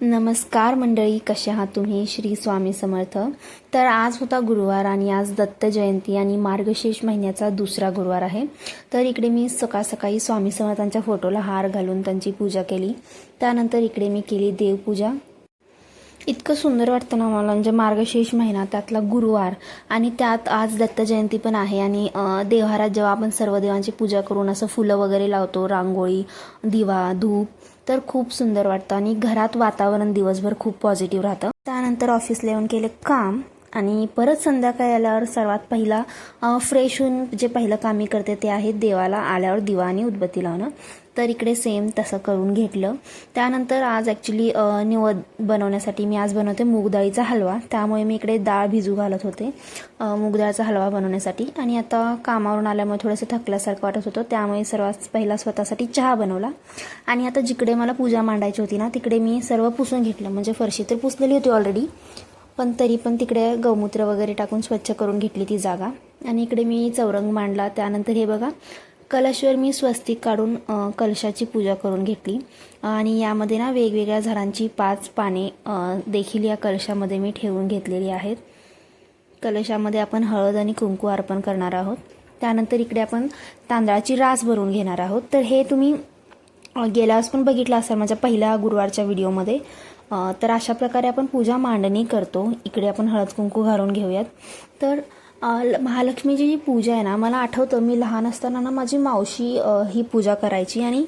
नमस्कार मंडळी कसे आहात तुम्ही? श्री स्वामी समर्थ. तर आज होता गुरुवार आणि आज दत्त जयंती आणि मार्गशीर्ष महिन्याचा दुसरा गुरुवार आहे. तर इकडे मी सकाळ सकाळी स्वामी समर्थांच्या फोटोला हार घालून त्यांची पूजा केली. त्यानंतर इकडे मी केली देवपूजा. इतकं सुंदर वाटतं ना मला म्हणजे मार्गशीर्ष महिना त्यातला गुरुवार आणि त्यात आज दत्त जयंती पण आहे आणि देवहारात जेव्हा आपण सर्व देवांची पूजा करून असं फुलं वगैरे लावतो रांगोळी दिवा धूप तर खूप सुंदर वाटतं आणि घरात वातावरण दिवसभर खूप पॉझिटिव्ह राहतं. त्यानंतर ऑफिसला येऊन केले काम आणि परत संध्याकाळी आल्यावर सर्वात पहिला फ्रेश होऊन जे पहिलं काम मी करते ते आहे देवाला आल्यावर दिवा आणि उदबत्ती लावणं. तर इकडे सेम तसं करून घेतलं. त्यानंतर आज ॲक्च्युली निवद बनवण्यासाठी मी आज बनवते मूगडाळीचा हलवा. त्यामुळे मी इकडे डाळ भिजू घालत होते अ, मूग हलवा बनवण्यासाठी. आणि आता कामावरून आल्यामुळे थोडंसं थकल्यासारखं वाटत होतं त्यामुळे सर्वात पहिला स्वतःसाठी चहा बनवला. आणि आता जिकडे मला पूजा मांडायची होती ना तिकडे मी सर्व पुसून घेतलं. म्हणजे फरशी तर पुसलेली होती ऑलरेडी पण तरी पण तिकडे गौमूत्र वगैरे टाकून स्वच्छ करून घेतली ती जागा. आणि इकडे मी चौरंग मांडला. त्यानंतर हे बघा कलशवर मी स्वस्तिक काढून कलशाची पूजा करून घेतली. आणि यामध्ये ना वेगवेगळ्या झाडांची पाच पाने देखील या कलशामध्ये मी ठेवून घेतलेली आहेत. कलशामध्ये आपण हळद आणि कुंकू अर्पण करणार आहोत. त्यानंतर इकडे आपण तांदळाची रास भरून घेणार आहोत. तर हे तुम्ही अ, पण बघितलं असेल माझ्या पहिल्या गुरुवारच्या व्हिडिओमध्ये. तर अशा प्रकारे आपण पूजा मांडणी करतो. इकडे आपण हळद कुंकू घालून घेऊयात. तर महालक्ष्मीची जी पूजा आहे ना मला आठवतं मी लहान असताना ना माझी मावशी ही पूजा करायची आणि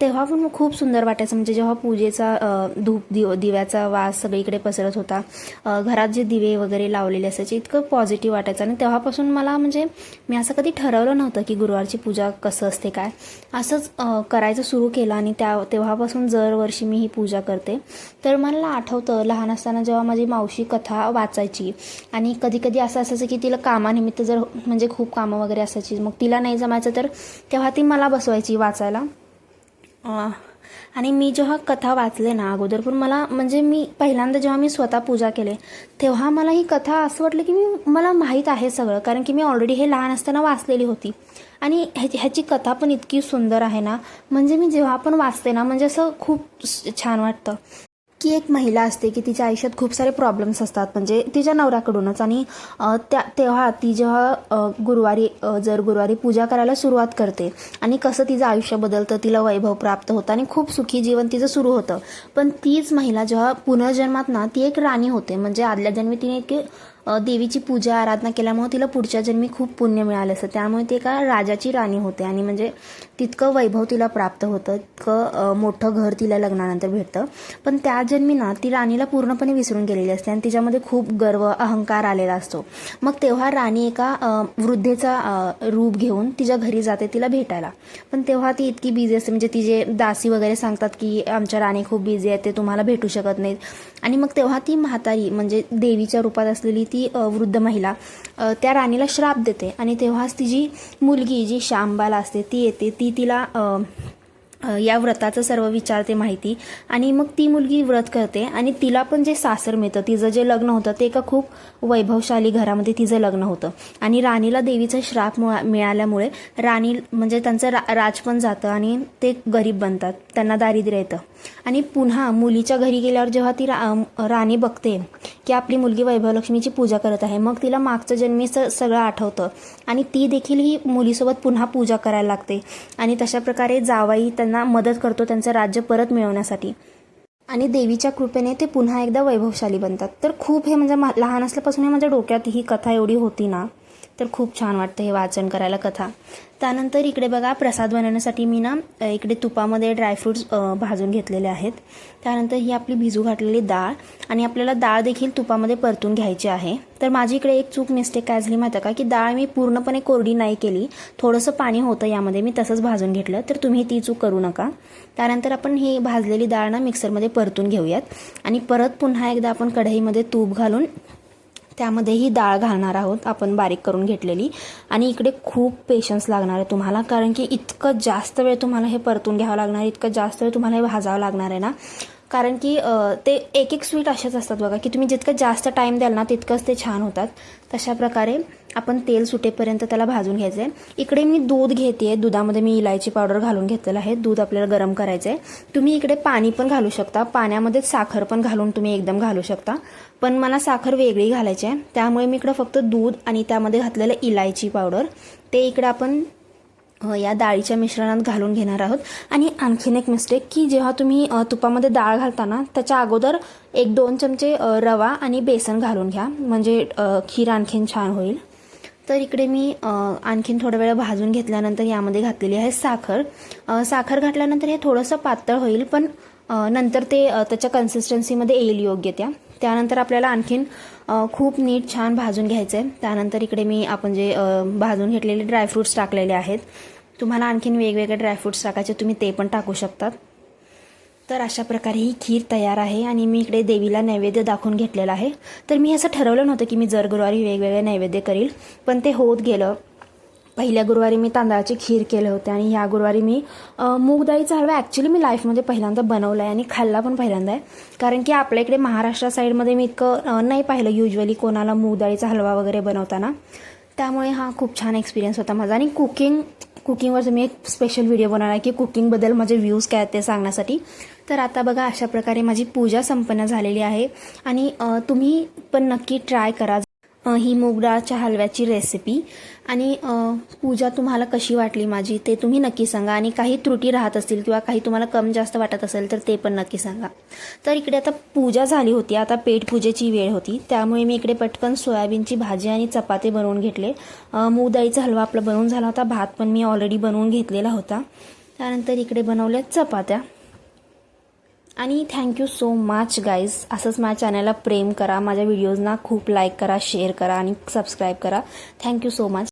तेव्हा पण खूप सुंदर वाटायचं. म्हणजे जेव्हा पूजेचा धूप दिव दिव्याचा वास सगळीकडे पसरत होता घरात जे दिवे वगैरे लावलेले असायचे इतकं पॉझिटिव्ह वाटायचं. आणि तेव्हापासून मला म्हणजे मी असं कधी ठरवलं नव्हतं की गुरुवारची पूजा कसं असते काय. असंच करायचं सुरू केलं आणि त्या तेव्हापासून दरवर्षी मी ही पूजा करते. तर मला आठवतं लहान असताना जेव्हा माझी मावशी कथा वाचायची आणि कधी कधी असं असायचं की तिला कामानिमित्त जर म्हणजे खूप कामं वगैरे असायची मग तिला नाही जमायचं तर तेव्हा ती मला बसवायची वाचायला. आणि मी जेव्हा कथा वाचले ना अगोदर पण मला म्हणजे मी पहिल्यांदा जेव्हा मी स्वतः पूजा केले तेव्हा मला ही कथा असं वाटलं की मी मला माहीत आहे सगळं कारण की मी ऑलरेडी हे लहान असताना वाचलेली होती. आणि ह्याची ह्याची कथा पण इतकी सुंदर आहे ना म्हणजे मी जेव्हा पण वाचते ना म्हणजे असं खूप छान वाटतं. की एक महिला असते की तिच्या आयुष्यात खूप सारे प्रॉब्लेम्स असतात. म्हणजे तिच्या नवऱ्याकडूनच. आणि त्या तेव्हा ती जेव्हा गुरुवारी जर गुरुवारी पूजा करायला सुरुवात करते आणि कसं तिचं आयुष्य बदलतं तिला वैभव प्राप्त होतं आणि खूप सुखी जीवन तिचं सुरू होतं. पण तीच महिला जेव्हा पुनर्जन्मात ना ती एक राणी होते. म्हणजे आदल्या जन्मी तिने एक देवीची पूजा आराधना केल्यामुळे तिला पुढच्या जन्मी खूप पुण्य मिळालं असतं त्यामुळे ती एका राजाची राणी होते आणि म्हणजे तितकं वैभव तिला प्राप्त होतं इतकं मोठं घर तिला लग्नानंतर भेटतं. पण त्या जन्मी ना ती राणीला पूर्णपणे विसरून गेलेली असते आणि तिच्यामध्ये खूप गर्व अहंकार आलेला असतो. मग तेव्हा राणी एका वृद्धेचा रूप घेऊन तिच्या घरी जाते तिला भेटायला. पण तेव्हा ती इतकी बिझी असते. म्हणजे तिचे दासी वगैरे सांगतात की आमच्या राणी खूप बिझी आहे ते तुम्हाला भेटू शकत नाहीत. आणि मग तेव्हा ती म्हातारी म्हणजे देवीच्या रूपात असलेली ती वृद्ध महिला त्या राणीला श्राप देते. आणि तेव्हाच तिची मुलगी जी शांबाला असते ती येते. ती तिला या व्रताचं सर्व विचारते माहिती. आणि मग ती मुलगी व्रत करते आणि तिला पण जे सासर मिळतं तिचं जे लग्न होतं ते एका खूप वैभवशाली घरामध्ये तिचं लग्न होतं. आणि राणीला देवीचा श्राप मिळाल्यामुळे राणी म्हणजे त्यांचं रा राज पण जातं आणि ते गरीब बनतात त्यांना दारिद्र्य येतं. आणि पुन्हा मुलीच्या घरी गेल्यावर जेव्हा ती रा राणी बघते की आपली मुलगी वैभवलक्ष्मीची पूजा करत आहे मग तिला मागचं जन्मी स सगळं आठवतं. आणि ती देखील ही मुलीसोबत पुन्हा पूजा करायला लागते. आणि तशा प्रकारे जावाई त्यांना मदत करतो त्यांचं राज्य परत मिळवण्यासाठी. आणि देवीच्या कृपेने ते पुन्हा एकदा वैभवशाली बनतात. तर खूप हे म्हणजे लहान असल्यापासून हे माझ्या डोक्यात ही कथा एवढी होती ना. तर खूप छान वाटतं हे वाचन करायला कथा. त्यानंतर इकडे बघा प्रसाद बनवण्यासाठी मी ना इकडे तुपामध्ये ड्रायफ्रूट्स भाजून घेतलेले आहेत. त्यानंतर ही आपली भिजू घातलेली डाळ आणि आपल्याला डाळ देखील तुपामध्ये परतून घ्यायची आहे. तर माझी इकडे एक चूक मिस्टेक काय झाली माहिती का? की डाळ मी पूर्णपणे कोरडी नाही केली. थोडंसं पाणी होतं यामध्ये मी तसंच भाजून घेतलं. तर तुम्ही ती चूक करू नका. त्यानंतर आपण ही भाजलेली डाळ ना मिक्सरमध्ये परतून घेऊयात. आणि परत पुन्हा एकदा आपण कढईमध्ये तूप घालून त्यामध्ये ही डाळ घालणार आहोत. आपण बारीक करून घेतलेली. आणि इकडे खूप पेशन्स लागणार आहे तुम्हाला. कारण की इतकं जास्त वेळ तुम्हाला हे परतून घ्यावं लागणार आहे. इतकं जास्त वेळ तुम्हाला हे भाजावं लागणार आहे ना. कारण की ते एक एक स्वीट असेच असतात बघा की तुम्ही जितकं जास्त टाईम द्याल ना तितकंच ते छान होतात. तशा प्रकारे आपण तेल सुटेपर्यंत त्याला भाजून घ्यायचं आहे इकडे मी दूध घेते दुधामध्ये मी इलायची पावडर घालून घेतलेलं आहे. दूध आपल्याला गरम करायचं आहे तुम्ही इकडे पाणी पण घालू शकता. पाण्यामध्ये साखर पण घालून तुम्ही एकदम घालू शकता. पण मला साखर वेगळी घालायची आहे. त्यामुळे मी इकडं फक्त दूध आणि त्यामध्ये घातलेलं इलायची पावडर. ते इकडे आपण या डाळीच्या मिश्रणात घालून घेणार आहोत. आणि आणखीन एक मिस्टेक की जेव्हा तुम्ही तुपामध्ये डाळ घालता ना त्याच्या अगोदर एक दोन चमचे रवा आणि बेसन घालून घ्या. म्हणजे खीर आणखीन छान होईल. तर इकडे मी आणखीन थोडा वेळ भाजून घेतल्यानंतर यामध्ये घातलेली आहे साखर. साखर घातल्यानंतर हे थोडंसं पातळ होईल पण नंतर ते त्याच्या कन्सिस्टन्सीमध्ये येईल योग्य त्या त्यानंतर आपल्याला आणखीन खूप नीट छान भाजून घ्यायचं आहे त्यानंतर इकडे मी आपण जे भाजून घेतलेले ड्रायफ्रूट्स टाकलेले आहेत. तुम्हाला आणखीन वेगवेगळे ड्रायफ्रूट्स टाकायचे तुम्ही ते पण टाकू शकतात. तर अशा प्रकारे ही खीर तयार आहे आणि मी इकडे देवीला नैवेद्य दाखवून घेतलेला आहे. तर मी असं ठरवलं नव्हतं की मी जर गुरुवारी वेगवेगळे नैवेद्य करील पण ते होत गेलं. पहिल्या गुरुवारी मी तांदळाची खीर केले होते आणि ह्या गुरुवारी मी अ, मूग हलवा ॲक्च्युली मी लाईफमध्ये पहिल्यांदा बनवला आहे आणि खाल्ला पण पहिल्यांदा आहे. कारण की आपल्या इकडे महाराष्ट्र साईडमध्ये मी इतकं नाही पाहिलं युजली कोणाला मूगडाळीचा हलवा वगैरे बनवताना. त्यामुळे हा खूप छान एक्सपिरियन्स होता माझा. आणि कुकिंग कुकिंगवरचं मी एक स्पेशल व्हिडिओ बनवला आहे की कुकिंगबद्दल माझे व्ह्यूज काय आहेत ते सांगण्यासाठी. तर आता बघा अशा प्रकारे माझी पूजा संपन्न झालेली आहे. आणि तुम्ही पण नक्की ट्राय करा. ही मूग डाळच्या हलव्याची रेसिपी आणि पूजा तुम्हाला कशी वाटली माझी ते तुम्ही नक्की सांगा. आणि काही त्रुटी राहत असतील किंवा काही तुम्हाला कम जास्त वाटत असेल तर ते पण नक्की सांगा. तर इकडे आता पूजा झाली होती. आता पेटपूजेची वेळ होती. त्यामुळे मी इकडे पटकन सोयाबीनची भाजी आणि चपाती बनवून घेतले. मूग डाळीचा हलवा आपला बनवून झाला होता. भात पण मी ऑलरेडी बनवून घेतलेला होता. त्यानंतर इकडे बनवल्या चपात्या. आणि थँक्यू सो मच गाईज असंच माझ्या चॅनलला प्रेम करा माझ्या व्हिडिओजना खूप लाईक करा शेअर करा आणि सबस्क्राईब करा. Thank you so much